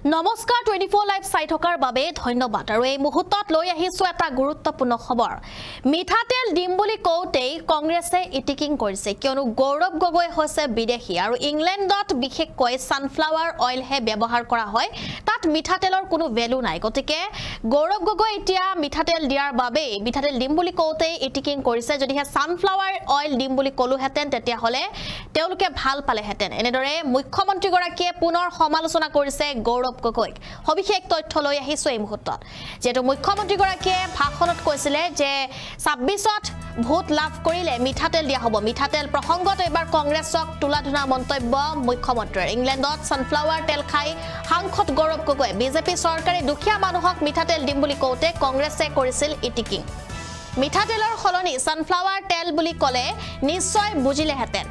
নমস্কাৰ twenty four live চাই থকাৰ বাবে ধন্যবাদ। আৰু এই মুহূৰ্তত লৈ আহিছোঁ এটা গুৰুত্বপূৰ্ণ খবৰ। মিঠাতেল দিম বুলি কওঁতেই কংগ্ৰেছে ইটিকিং কৰিছে, কিয়নো গৌৰৱ গগৈ হৈছে বিদেশি আৰু ইংলেণ্ডত বিশেষকৈ ছানফ্লাৱাৰ অইলহে ব্যৱহাৰ কৰা হয়। তাত মিঠাতেলৰ কোনো ভেলু নাই। গতিকে গৌৰৱ গগৈ এতিয়া মিঠাতেল দিয়াৰ বাবেই, মিঠাতেল দিম বুলি কওঁতেই ইটিকিং কৰিছে। যদিহে ছানফ্লাৱাৰ অইল দিম বুলি ক'লোহেঁতেন, তেতিয়াহ'লে তেওঁলোকে ভালো পালেহেঁতেন। এনেদৰে মুখ্যমন্ত্ৰীগৰাকীয়ে পুনৰ সমালোচনা কৰিছে গৌৰৱ গগৈক। সবিশেষ তথ্য লৈ আহিছোঁ এই মুহূৰ্তত। যিহেতু মুখ্যমন্ত্ৰীগৰাকীয়ে ভাষণত কৈছিলে যে ছাব্বিছত ভোট লাভ কৰিলে মিঠাতেল দিয়া হ'ব। মিঠাতেল প্ৰসংগত এইবাৰ কংগ্ৰেছক তোলা ধুনা মন্তব্য মুখ্যমন্ত্ৰীৰ। ইংলেণ্ডত ছানফ্লাৱাৰ তেল খাই সাংসদ গৌৰৱ গগৈ বিজেপি চৰকাৰে দুখীয়া মানুহক মিঠাতেল দিম বুলি কওঁতে কংগ্ৰেছে কৰিছিল ইটিকিং। মিঠাতেলৰ সলনি ছানফ্লাৱাৰ তেল বুলি ক'লে নিশ্চয় বুজিলেহেঁতেন।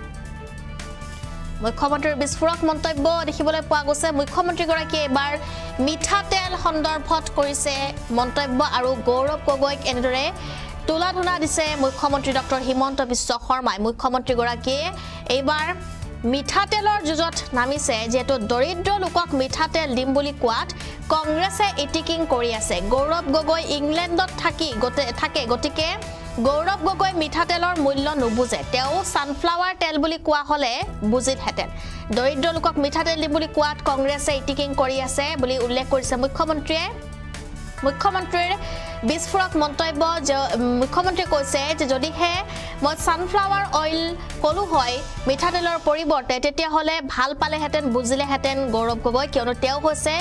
মুখ্যমন্ত্ৰীৰ বিস্ফোৰক মন্তব্য দেখিবলৈ পোৱা গৈছে। মুখ্যমন্ত্ৰীগৰাকীয়ে এইবাৰ মিঠাতেল সন্দৰ্ভত কৰিছে মন্তব্য আৰু গৌৰৱ গগৈক এনেদৰে তোলা ধুনা দিছে মুখ্যমন্ত্ৰী ডক্টৰ হিমন্ত বিশ্ব শৰ্মাই। মুখ্যমন্ত্ৰীগৰাকীয়ে এইবাৰ মিঠাতেলৰ যুঁজত নামিছে যিহেতু দৰিদ্ৰ লোকক মিঠাতেল দিম বুলি কোৱাত কংগ্ৰেছে ইটিকিং কৰি আছে। গৌৰৱ গগৈ ইংলেণ্ডত থাকি গতি- থাকে গতিকে গৌৰৱ গগৈ মিঠাতেলৰ মূল্য নুবুজে। তেওঁ ছানফ্লাৱাৰ তেল বুলি কোৱা হ'লে বুজিলহেঁতেন দৰিদ্ৰ লোকক মিঠাতেল দিম বুলি কোৱাত কংগ্ৰেছে ইটিকিং কৰি আছে বুলি উল্লেখ কৰিছে মুখ্যমন্ত্ৰীয়ে। মুখ্যমন্ত্ৰীৰ বিস্ফোৰক মন্তব্য মুখ্যমন্ত্ৰীয়ে কৈছে যে যদিহে মই ছানফ্লাৱাৰ অইল ক'লো হয় মিঠাতেলৰ পৰিৱৰ্তে তেতিয়াহ'লে ভাল পালেহেঁতেন বুজিলেহেঁতেন গৌৰৱ গগৈ। কিয়নো তেওঁ হৈছে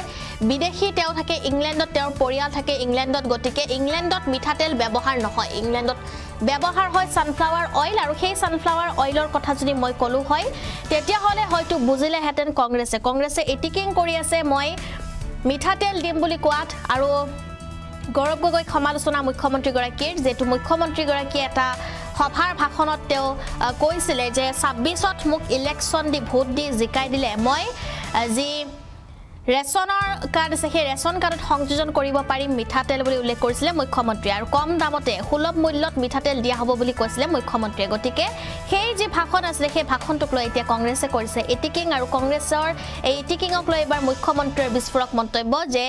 বিদেশী তেওঁ থাকে ইংলেণ্ডত তেওঁৰ পৰিয়াল থাকে ইংলেণ্ডত গতিকে ইংলেণ্ডত মিঠাতেল ব্যৱহাৰ নহয়। ইংলেণ্ডত ব্যৱহাৰ হয় ছানফ্লাৱাৰ অইল আৰু সেই ছানফ্লাৱাৰ অইলৰ কথা যদি মই ক'লো হয় তেতিয়াহ'লে হয়তো বুজিলেহেঁতেন কংগ্ৰেছে। কংগ্ৰেছে ইটিকিং কৰি আছে মই মিঠাতেল দিম বুলি কোৱাত আৰু গৌৰৱ গগৈক সমালোচনা মুখ্যমন্ত্ৰীগৰাকীৰ যিহেতু মুখ্যমন্ত্ৰীগৰাকীয়ে এটা সভাৰ ভাষণত তেওঁ কৈছিলে যে ছাব্বিছত মোক ইলেকশ্যন দি ভোট দি জিকাই দিলে। মই যি ৰেচনৰ কাৰ্ড আছে সেই ৰেচন কাৰ্ডত সংযোজন কৰিব পাৰিম মিঠাতেল বুলি উল্লেখ কৰিছিলে মুখ্যমন্ত্ৰীয়ে আৰু কম দামতে সুলভ মূল্যত মিঠাতেল দিয়া হ'ব বুলি কৈছিলে মুখ্যমন্ত্ৰীয়ে। গতিকে সেই যি ভাষণ আছিলে সেই ভাষণটোক লৈ এতিয়া কংগ্ৰেছে কৰিছে ইটিকিং আৰু কংগ্ৰেছৰ এই ইটিকিঙক লৈ এইবাৰ মুখ্যমন্ত্ৰীৰ বিস্ফোৰক মন্তব্য যে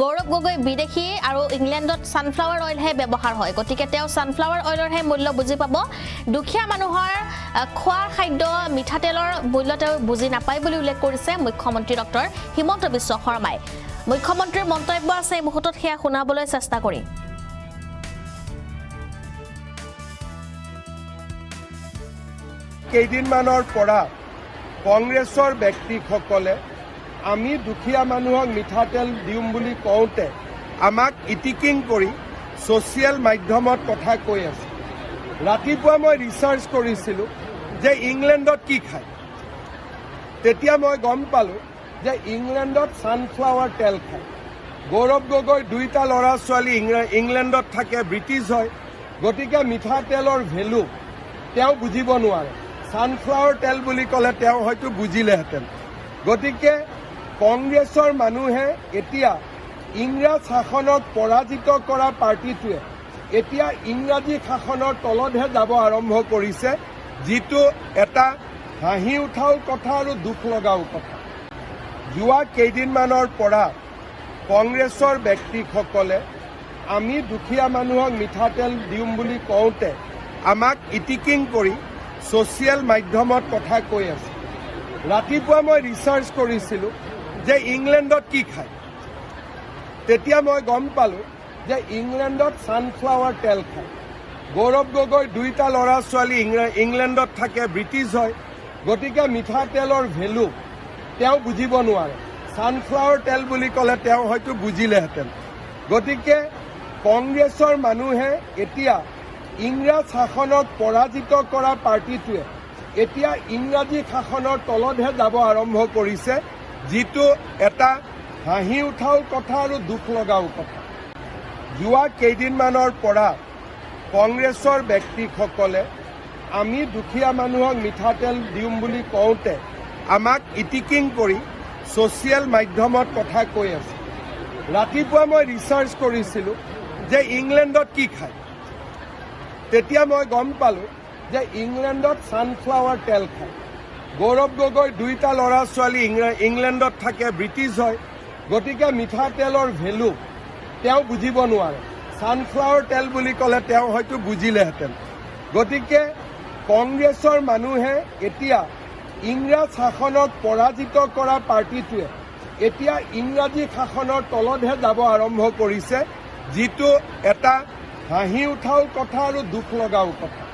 গৌৰৱ গগৈ বিদেশী আৰু ইংলেণ্ডত ছানফ্লাৱাৰ অইলহে ব্যৱহাৰ হয়। গতিকে তেওঁ ছানফ্লাৱাৰ অইলৰহে মূল্য বুজি পাব। দুখীয়া মানুহৰ খোৱাৰ খাদ্য মিঠাতেলৰ মূল্য তেওঁ বুজি নাপায় বুলি উল্লেখ কৰিছে মুখ্যমন্ত্ৰী ডক্টৰ হিমন্ত বিশ্ব শৰ্মাই। মুখ্যমন্ত্ৰীৰ মন্তব্য আছে এই মুহূৰ্তত সেয়া শুনাবলৈ চেষ্টা কৰিম। কেইদিনমানৰ পৰা কংগ্ৰেছৰ ব্যক্তিসকলে আমি দুখীয়া মানুহক মিঠাতেল দিম বুলি কওঁতে আমাক ইটিকিং কৰি ছ'চিয়েল মাধ্যমত কথা কৈ আছে। ৰাতিপুৱা মই ৰিচাৰ্চ কৰিছিলোঁ যে ইংলেণ্ডত কি খায়। তেতিয়া মই গম পালোঁ যে ইংলেণ্ডত ছানফ্লাৱাৰ তেল খায়। গৌৰৱ গগৈ দুইটা ল'ৰা ছোৱালী ইংলে- ইংলেণ্ডত থাকে ব্ৰিটিছ হয়। গতিকে মিঠাতেলৰ ভেলু তেওঁ বুজিব নোৱাৰে। ছানফ্লাৱাৰ তেল বুলি ক'লে তেওঁ হয়তো বুজিলেহেঁতেন। গতিকে কংগ্ৰেছৰ মানুহে এতিয়া ইংৰাজ শাসনক পৰাজিত কৰা পাৰ্টিটোৱে এতিয়া ইংৰাজী শাসনৰ তলতহে যাব আৰম্ভ কৰিছে যিটো এটা হাঁহি উঠাও কথা আৰু দুখ লগাও কথা। যোৱা কেইদিনমানৰ পৰা কংগ্ৰেছৰ ব্যক্তিসকলে আমি দুখীয়া মানুহক মিঠাতেল দিম বুলি কওঁতে আমাক ইটিকিং কৰি ছ'চিয়েল মাধ্যমত কথা কৈ আছে। ৰাতিপুৱা মই ৰিচাৰ্চ কৰিছিলোঁ যে ইংলেণ্ডত কি খায়। তেতিয়া মই গম পালোঁ যে ইংলেণ্ডত ছানফ্লাৱাৰ তেল খায়। গৌৰৱ গগৈ দুইটা ল'ৰা ছোৱালী ইংলে- ইংলেণ্ডত থাকে ব্ৰিটিছ হয়। গতিকে মিঠাতেলৰ ভেলু তেওঁ বুজিব নোৱাৰে। ছানফ্লাৱাৰ তেল বুলি ক'লে তেওঁ হয়তো বুজিলেহেঁতেন। গতিকে কংগ্ৰেছৰ মানুহে এতিয়া ইংৰাজ শাসনক পৰাজিত কৰা পাৰ্টিটোৱে এতিয়া ইংৰাজী শাসনৰ তলতহে যাব আৰম্ভ কৰিছে যিটো এটা হাঁহি উঠাও কথা আৰু দুখ লগাও কথা। যোৱা কেইদিনমানৰ পৰা কংগ্ৰেছৰ ব্যক্তিসকলে আমি দুখীয়া মানুহক মিঠাতেল দিম বুলি কওঁতে আমাক ইটিকিং কৰি ছ'চিয়েল মাধ্যমত কথা কৈ আছে। ৰাতিপুৱা মই ৰিচাৰ্চ কৰিছিলোঁ যে ইংলেণ্ডত কি খায়। তেতিয়া মই গম পালোঁ যে ইংলেণ্ডত ছানফ্লাৱাৰ তেল খায়। গৌৰৱ গগৈ দুইটা ল'ৰা ছোৱালী ইংলে- ইংলেণ্ডত থাকে, ব্ৰিটিছ হয়। গতিকে মিঠাতেলৰ ভেলু তেওঁ বুজিব নোৱাৰে। ছানফ্লাৱাৰ তেল বুলি ক'লে তেওঁ হয়তো বুজিলেহেঁতেন। গতিকে কংগ্ৰেছৰ মানুহে এতিয়া ইংৰাজ শাসনক পৰাজিত কৰা পাৰ্টিটোৱে এতিয়া ইংৰাজী শাসনৰ তলতহে যাব আৰম্ভ কৰিছে যিটো এটা হাঁহি উঠাও কথা আৰু দুখ লগাও কথা।